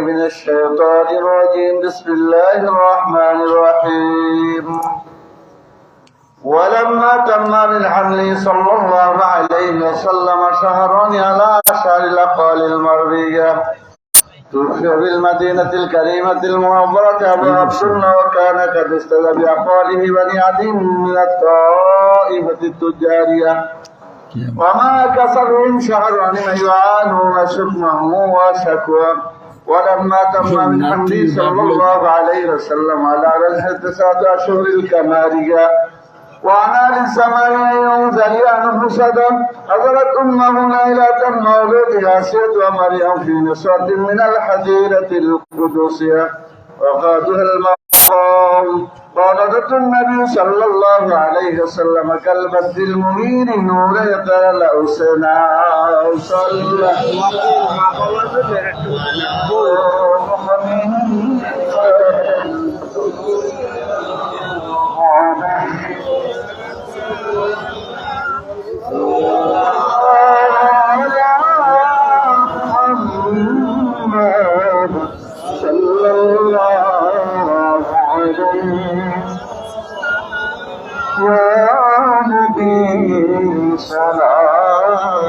من الشيطان الرجيم. بسم الله الرحمن الرحيم. ولما تم من حمله صلى الله عليه وسلم شهران على أشهر الأقوال المرضية توفي بالمدينة الكريمة المنورة أبو عبد الله وكان قد استدى بأقواله بني عدي من الطائفة التجارية. وما كسرهم شهر من يعانون شكمه وشكوى. ولما تم من حمله صلى الله عليه وسلم على رجح تسعة أشهر الكمارية وعن الزمان ينزل عن حسدا حضرت إلى تم مولودها سيد ومريم في نسوة من الحجيرة القدسية. وقادها المقام. قالت النبي صلى الله عليه وسلم كالبد المنير نور يتلأ سنا صلى صلى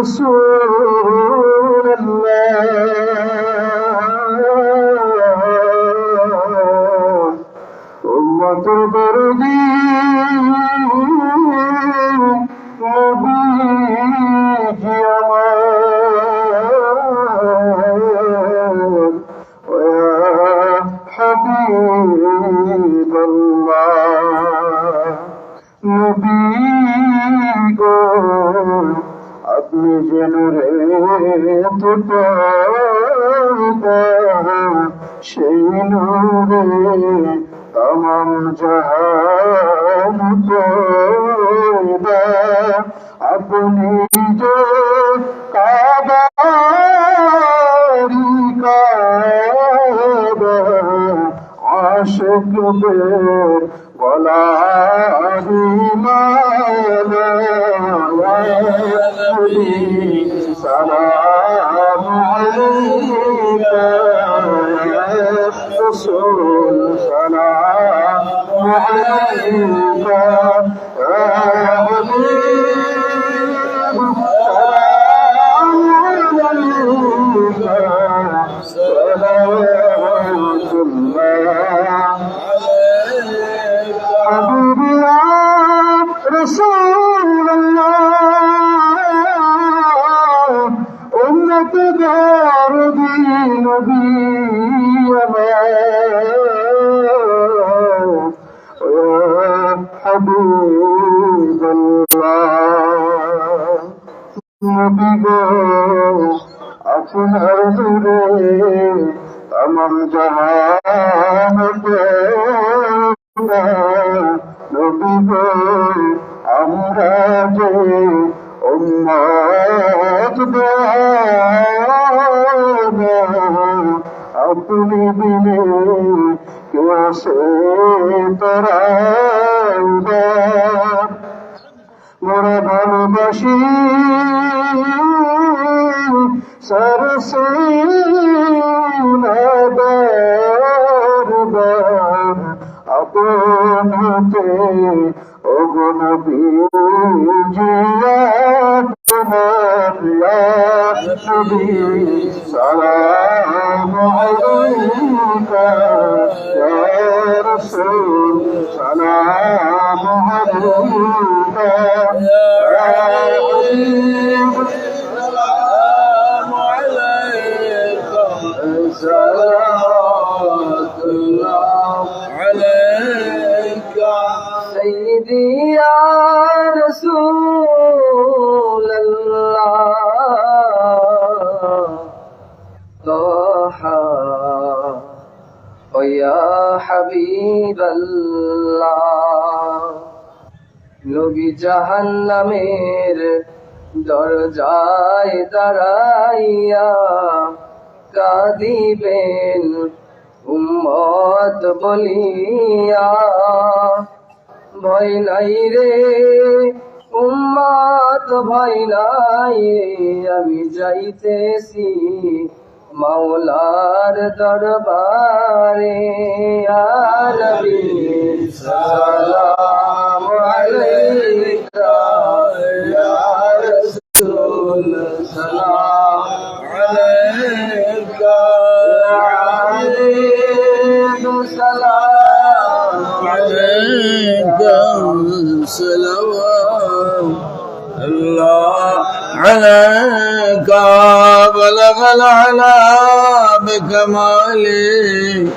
abençoou. সেই নূরে তমাম জাহান পয়দা আপনি যে কাবারি কাবা আশকদের গলারি আলাইকা ইয়া আপনার দূরে আমার জাহান নবী গো আমরা যে উম্মত আপনি দিলে কে আসে তারা মোরা ভালোবাসি সরসে আপনতে অগণবী জিয়া তোমার নবী সালাম আলাইকা ইয়া রাসূল সালাম হাবিবাল্লাহ। নবী জাহান্নামের দরজায় দাঁড়াইয়া কাঁদিবেন, উম্মত বলিয়া। ভয় নাই রে, উম্মত ভয় নাই আমি যাইতেছি। মৌলার দরবারে আরবি সালাম আলাইকা ইয়া রাসূল সালাম আলাইকা সালাম আলাইকা সালাম الله عليك بلغ العلا بكمالي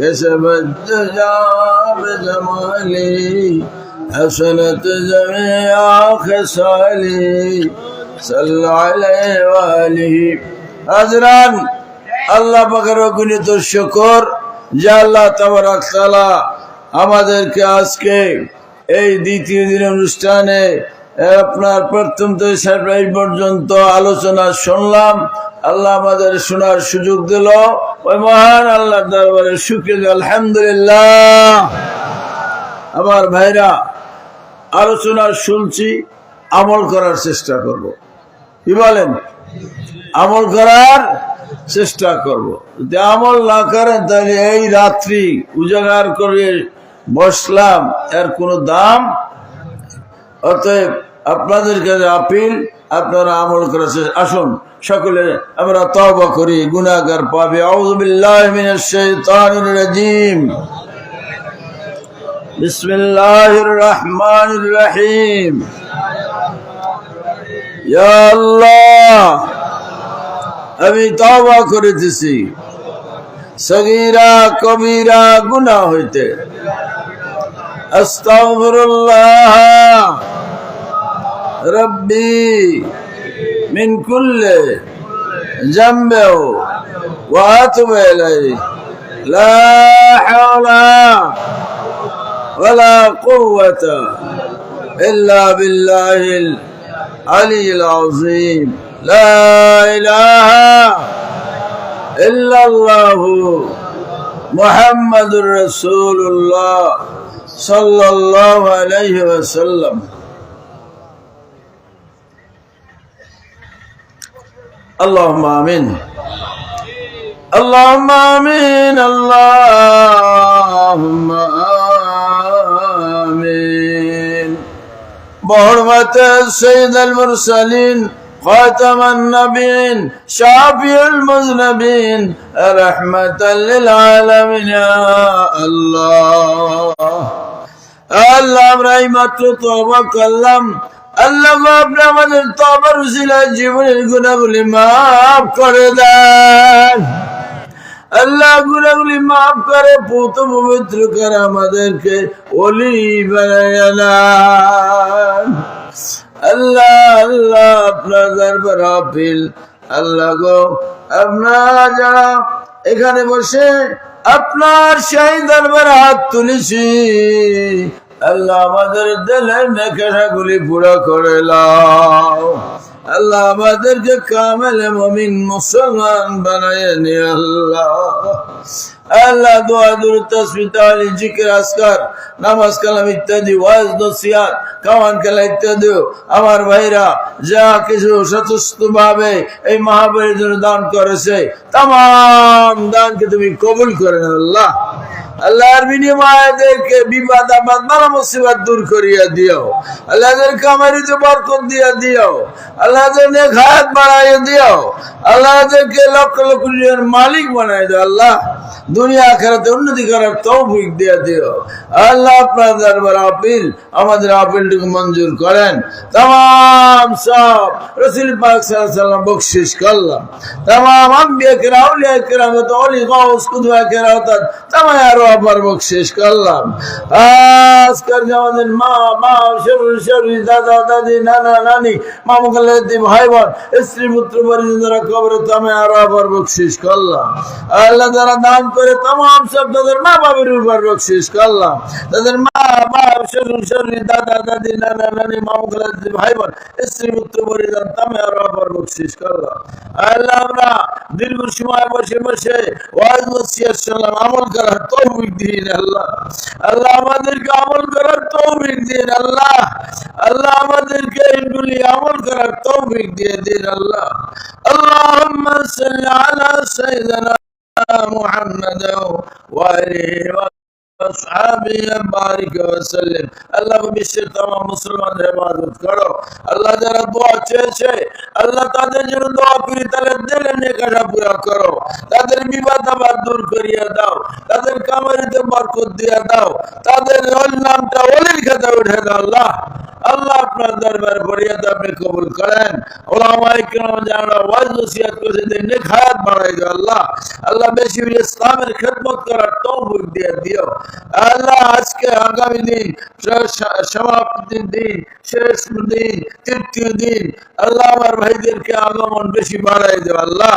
كسب الدجى بجمالي حسنت جميع خصالي صلى عليه وآله হাজরান আল্লাহ পাকের অগণিত শুকর যে আল্লাহ তাবারাক তাআলা আমাদেরকে আজকে এই দ্বিতীয় দিন অনুষ্ঠানে আপনার প্রথম থেকে শেষ পর্যন্ত আলোচনা শুনলাম। আল্লাহ আমাদের শোনার সুযোগ দিল। ওই মহান আল্লাহ দরবারে শুক্রিয়া আলহামদুলিল্লাহ। আমার ভাইরা, আলোচনা শুনছি, আমল করার চেষ্টা করব। কি বলেন? আমল করার চেষ্টা করব। যদি আমল না করেন, তাহলে এই রাত্রি উজাগার করে বসলাম, এর কোনো দাম? অতএব আপনাদের কাছে আপিল, আপনারা আমল চেষ্টা আসুন, সকলে আমরা তওবা করি, গুনাহগার পাবে। রহিম। আমি তওবা করিতেছি। সগীরা, কবিরা, গুনাহ হইতে। আস্তাগফিরুল্লাহ। ربي من كل جنب وأتوب إليه. لا حول ولا قوة إلا بالله العلي العظيم. لا إله إلا الله محمد رسول الله صلى الله عليه وسلم. اللهم آمين. اللهم آمين. اللهم آمين. بحرمة سيد المرسلين خاتم النبيين شافي المذنبين رحمة للعالمين. يا الله. اللهم رحمة توبة كلم আল্লাহ আপনি আমাদের তবার উসিলা জীবনের গুণাগুলি মাফ করে দেন। আল্লাহ গুণাগুলি মাফ করে পুত পবিত্র করে আমাদেরকে অলি বানায় আল্লাহ আল্লাহ, আপনার দরবার আপিল। আল্লাহ গো, আপনারা যারা এখানে বসে আপনার সেই দরবার হাত তুলেছি আল্লাহ আমাদের দিলের নেকেশাগুলি পুরো করে লাও আল্লাহ আমাদেরকে কামেল মমিন মুসলমান বানায় নি আল্লাহ। আল্লাহ দোয়া দুরু তসবিহ জিকির আসকার নামাজ, কালাম ইত্যাদি, ওয়াজ, নসিহাত, কামান খেলা ইত্যাদি। আমার ভাইরা, যা কিছু এই মহাবীরের জন্য দান করেছে তাম দানকে তুমি কবুল করে আল্লাহ। আল্লাহর বিনিময়ে এদেরকে বিবাদ আবাদ মারা মুসিবত দূর করিয়া দিও। আল্লাহদের কামারিতে বরকত দিয়া দিও। আল্লাহদের নেক হায়াত বাড়াইয়া দিও। আল্লাহদেরকে লক্ষ লক্ষ মালিক বানাই দিও, আল্লাহ। দুনিয়া, আখেরাতে উন্নতি করার তৌফিক দিয়া দিও। আল্লাহ আপনার দরবার আপিল, আমাদের আপিলটুকু মঞ্জুর করেন। তাম সব রসুল পাক সাল্লাম বকশিশ করলাম। তাম আম্বিয়া কিরাম, আউলিয়া কিরাম তো অলি গাউস কুদওয়া কিরাম তাম আর বকশিস করলাম। আমাদের মা মা শরীর শরীর দাদা, দাদি, নানা, নানি, মামু ভাই বোন, স্ত্রী, পুত্র পরিজন কবরে তামে আরও অপার বকশিস করলাম। আল্লাহ যারা দান করে তাম সব তাদের মা বাবার উপর বকশিস করলাম। তাদের মা বাপ শরীর শরীর দাদা, দাদি, নানা, নানি, মামু, খালাদি ভাই বোন স্ত্রী, পুত্র, পরিজন তামে আরও অপার বকশিস করলাম আল্লাহ, আমরা দীর্ঘ সময় বসে বসে ওয়াজ শুনলাম আমল করার তৌফিক দিন আল্লাহ। আল্লাহ আমাদেরকে আমল করার তৌফিক দিন আল্লাহ। আল্লাহ আমাদেরকে এগুলি আমল করার তৌফিক দিয়ে দিন আল্লাহ। আলা সাইয়্যিদিনা محمد وآله واصحابي بارك وسلم اللهم বিশ্বের তাম মুসলমান হেফাজত করো। আল্লাহ যারা দোয়া চেয়েছে, আল্লাহ তাদের জন্য দোয়া করি, তাদের দিলে নেকাটা পুরা কবুল করেন। আল্লাহ। বেশি ইসলামের খেদমত করার তৌফিক দিয়ে দিও। আল্লাহ আজকে আগামী দিন স- স- সমাপ্তির দিন শেষ দিন তৃতীয় দিন আল্লাহ আমার ভাইদেরকে আগমন বেশি বাড়াই দিও আল্লাহ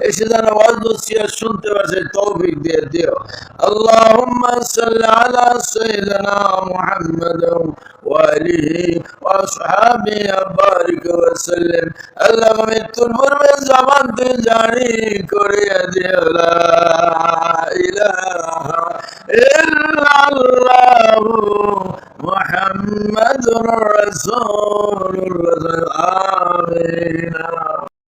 এসে যেন ওয়াজ নসিহত শুনতে পারছে তৌফিক দিয়ে দিও আল্লাহুম্মা সাল্লি আলা সাইয়্যিদিনা মুহাম্মাদ وآله وأصحابه وبارك وسلم اللهم মৃত্যুর পূর্বে জবান তুই জানি করে দিও إلا الله محمد رسول الله. آمين.